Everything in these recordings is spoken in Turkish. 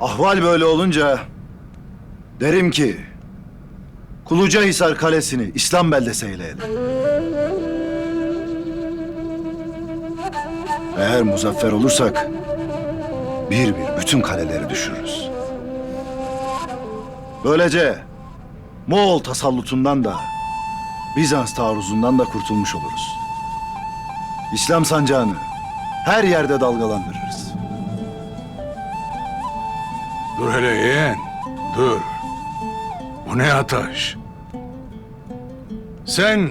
Ahval böyle olunca derim ki Kulucahisar Kalesi'ni İslam beldesi eyleyelim. Eğer muzaffer olursak bir bir bütün kaleleri düşürürüz. Böylece Moğol tasallutundan da Bizans taarruzundan da kurtulmuş oluruz. İslam sancağını her yerde dalgalandırırız. Dur hele yeğen, dur. Bu ne ataş? Sen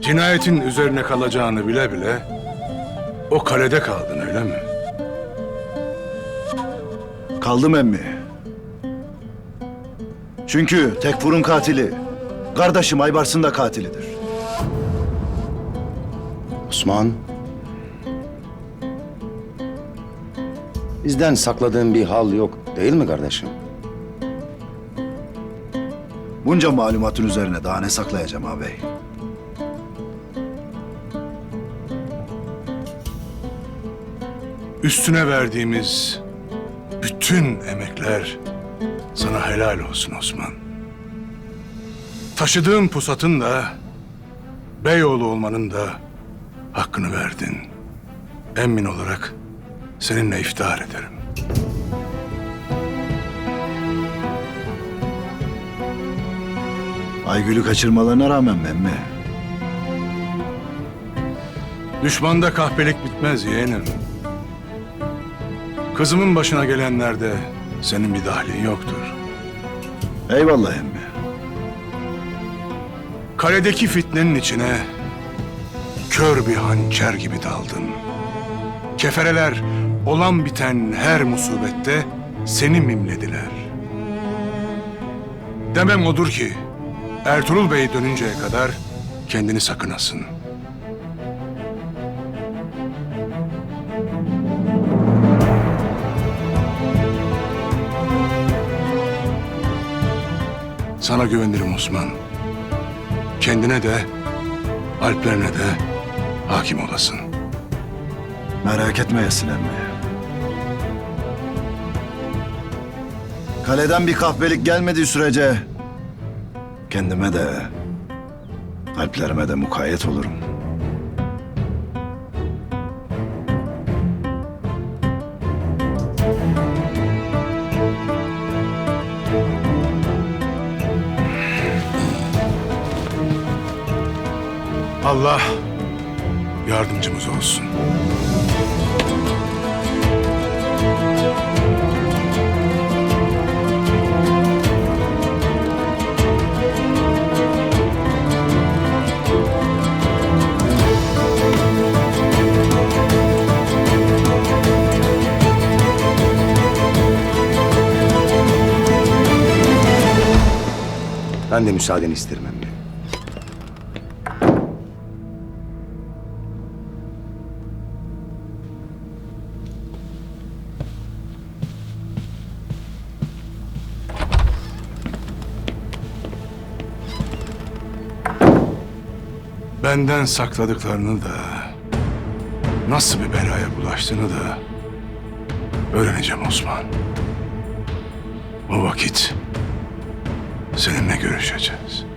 cinayetin üzerine kalacağını bile bile o kalede kaldın öyle mi? Kaldım emmi. Çünkü Tekfur'un katili, kardeşim Aybars'ın da katilidir. Osman. Bizden sakladığın bir hal yok değil mi kardeşim? Bunca malumatın üzerine daha ne saklayacağım ağabey? Üstüne verdiğimiz bütün emekler sana helal olsun Osman. Taşıdığın pusatın da Beyoğlu olmanın da hakkını verdin. Emin olarak seninle iftihar ederim. Aygül'ü kaçırmalarına rağmen mi emmi? Düşmanda kahpelik bitmez yeğenim. Kızımın başına gelenlerde senin bir dahlin yoktur. Eyvallah emmi. Kaledeki fitnenin içine kör bir hançer gibi daldın. Kefereler olan biten her musibette seni mimlediler. Demem odur ki Ertuğrul Bey dönünceye kadar kendini sakınasın. Sana güvenirim Osman. Kendine de, Alplerine de hakim olasın. Merak etmeyesin emmi. Kaleden bir kahpelik gelmediği sürece kendime de kalplerime de mukayyet olurum. Allah yardımcımız olsun. Ben de müsaadeni isterim emmi. Benden sakladıklarını da nasıl bir belaya bulaştığını da öğreneceğim Osman. O vakit seninle görüşeceğiz.